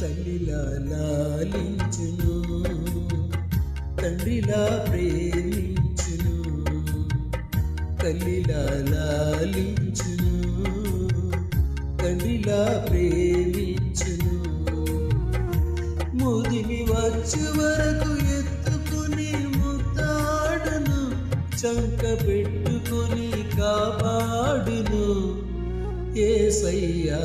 తల్లిలా లాలించును తండ్రిలా ప్రేమించును తల్లిలా లాలించును తండ్రిలా ప్రేమించును. మోదిని వచ్చు వరకు ఎత్తుకుని ముద్దాడును చంక పెట్టుకుని కాపాడును. ఏసయ్యా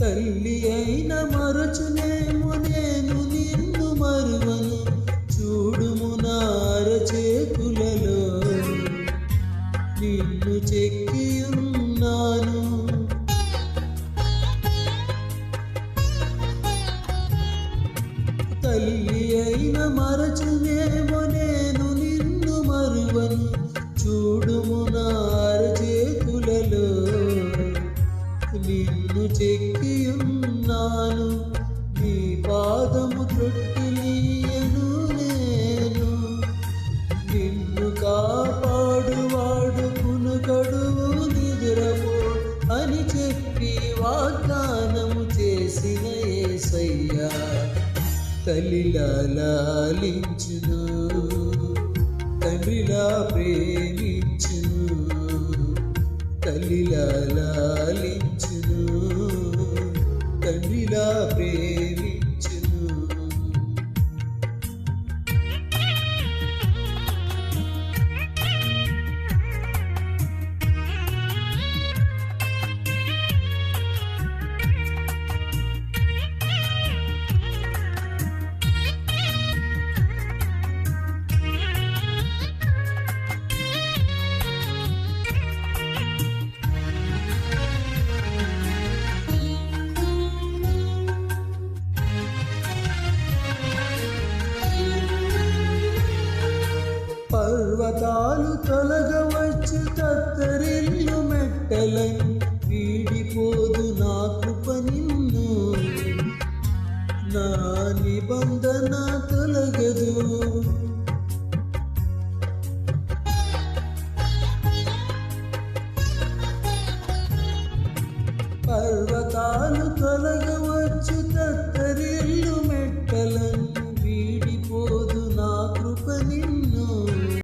తల్లి అయిన మరచునేమో నేను నిన్ను మరువను. చూడుము నార చేతులలో నిన్ను చెక్కి ఉన్నాను. తల్లి అయిన మరచునేమో నేను నిన్ను మరువను. నిన్ను కాపాడువాడు పునుకడు నిదురపో అని చెప్పి వాగ్దానము చేసిన ఏసయ్యా. తల్లిలా లాలించును తండ్రిలా ప్రేమించును. తల్లిలా పర్వతాలు తొలగవచ్చు తత్తరిల్లు మెట్టలై వీడిపోదు నా కృప నిన్ను నా నిబంధన తొలగదు పర్వతాలు తొలగవచ్చు తత్త